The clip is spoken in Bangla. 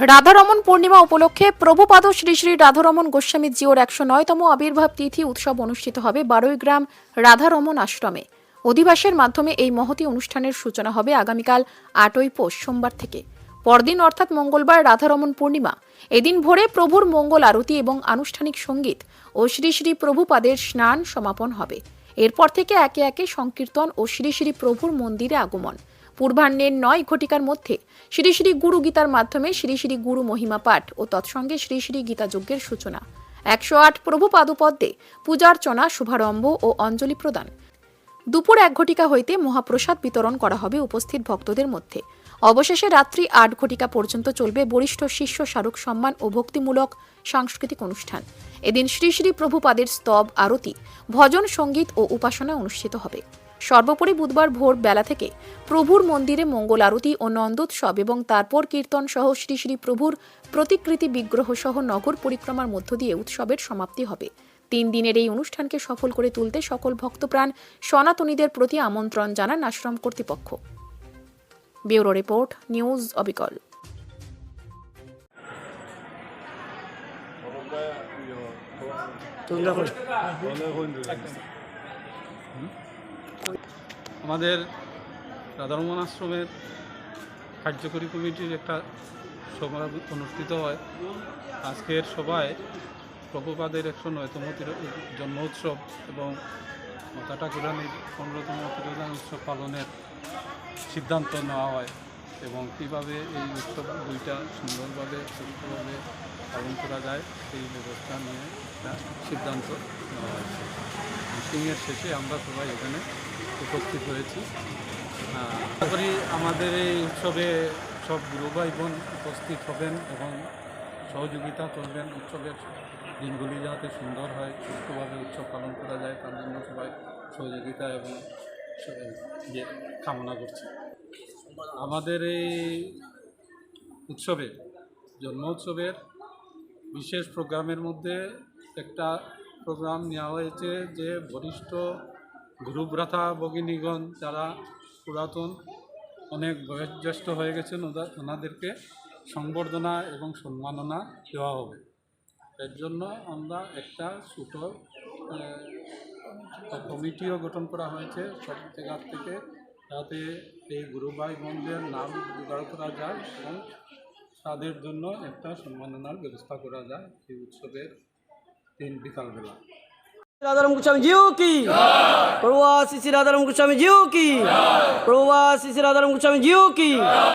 রাধারমন পূর্ণিমা উপলক্ষে প্রভুপাদ শ্রী শ্রী রাধারমন গোস্বামী জিওর একশো নয়তম আবির্ভাব তিথি উৎসব অনুষ্ঠিত হবে বারোই গ্রাম রাধারমন আশ্রমে। অধিবাসের মাধ্যমে এই মহতি অনুষ্ঠানের সূচনা হবে আগামীকাল আটই পৌষ সোমবার থেকে। পরদিন অর্থাৎ মঙ্গলবার রাধারমন পূর্ণিমা। এদিন ভোরে প্রভুর মঙ্গল আরতি এবং আনুষ্ঠানিক সংগীত ও শ্রী শ্রী প্রভুপাদের স্নান সমাপন হবে। এরপর থেকে একে একে সংকীর্তন ও শ্রী শ্রী প্রভুর মন্দিরে আগমন। পূর্বাহ্নের নয় ঘটিকার মধ্যে শ্রী শ্রী গুরু গীতার মাধ্যমে শ্রী শ্রী গুরু মহিমা পাঠ ও তৎসঙ্গে শ্রী শ্রী গীতা যজ্ঞের সূচনা। একশো আট প্রভু পাদুপদ্মে পূজার্চনা, শুভারম্ভ ও অঞ্জলি প্রদান। দুপুর এক ঘটিকা হইতে মহাপ্রসাদ বিতরণ করা হবে উপস্থিত ভক্তদের মধ্যে। অবশেষে রাত্রি আট ঘটিকা পর্যন্ত চলবে বরিষ্ঠ শিষ্য স্মারক সম্মান ও ভক্তিমূলক সাংস্কৃতিক অনুষ্ঠান। এদিন শ্রী শ্রী প্রভুপাদের স্তব, আরতি, ভজন, সংগীত ও উপাসনা অনুষ্ঠিত হবে। সর্বোপরি বুধবার ভোর বেলা থেকে প্রভুর মন্দিরে মঙ্গল আরতি ও নন্দোৎসব এবং তারপর কীর্তন সহ শ্রী শ্রী প্রভুর প্রতিকৃতি বিগ্রহ সহ নগর পরিক্রমার মধ্য দিয়ে উৎসবের সমাপ্তি হবে। তিন দিনের এই অনুষ্ঠানকে সফল করে তুলতে সকল ভক্তপ্রাণ সনাতনীদের প্রতি আমন্ত্রণ জানান আশ্রম কর্তৃপক্ষ। ব্যুরো রিপোর্ট নিউজ অবিকল। তুমি দেখো আমাদের রাধারমন আশ্রমের কার্যকরী কমিটির একটা সভা অনুষ্ঠিত হয়। আজকের সভায় প্রভুপাদের একশো নয়তম জন্ম উৎসব এবং মাতা ঠাকুরানীর পনেরোতম তিরোধান উৎসব পালনের সিদ্ধান্ত নেওয়া হয় এবং কীভাবে এই উৎসব দুইটা সুন্দরভাবে সুস্থভাবে পালন করা যায় সেই ব্যবস্থা নিয়ে একটা সিদ্ধান্ত নেওয়া হয়েছে। মিটিংয়ের শেষে আমরা সবাই এখানে উপস্থিত হয়েছি। করি আমাদের এই উৎসবে সব গুরু ভাই বোন উপস্থিত হবেন এবং সহযোগিতা করবেন। উৎসবের দিনগুলি যাতে সুন্দর হয় সুস্থভাবে উৎসব পালন করা যায়, তার জন্য সবাই সহযোগিতা এবং ইয়ে কামনা করছি। আমাদের এই উৎসবে, জন্ম উৎসবের বিশেষ প্রোগ্রামের মধ্যে একটা প্রোগ্রাম নেওয়া হয়েছে যে বরিষ্ঠ গুরুব্রাথা ভগিনীগণ, যারা পুরাতন, অনেক বয়োজ্যেষ্ঠ হয়ে গেছেন ওনাদেরকে সংবর্ধনা এবং সম্মাননা দেওয়া হবে। এর জন্য আমরা একটা ছোটো কমিটিও গঠন করা হয়েছে। সব জায়গার থেকে যাতে এই গুরু ভাই বোনদের নাম জোগাড় করা যায় এবং তাদের জন্য একটা সম্মাননার ব্যবস্থা করা যায় এই উৎসবের দিন বিকালবেলা। রাধারাম গোস্বামী জিও কি? প্রভু শ্রী রাধারাম গোস্বামী জিও কি? প্রভু শ্রী রাধারাম গোস্বামী জিও কি?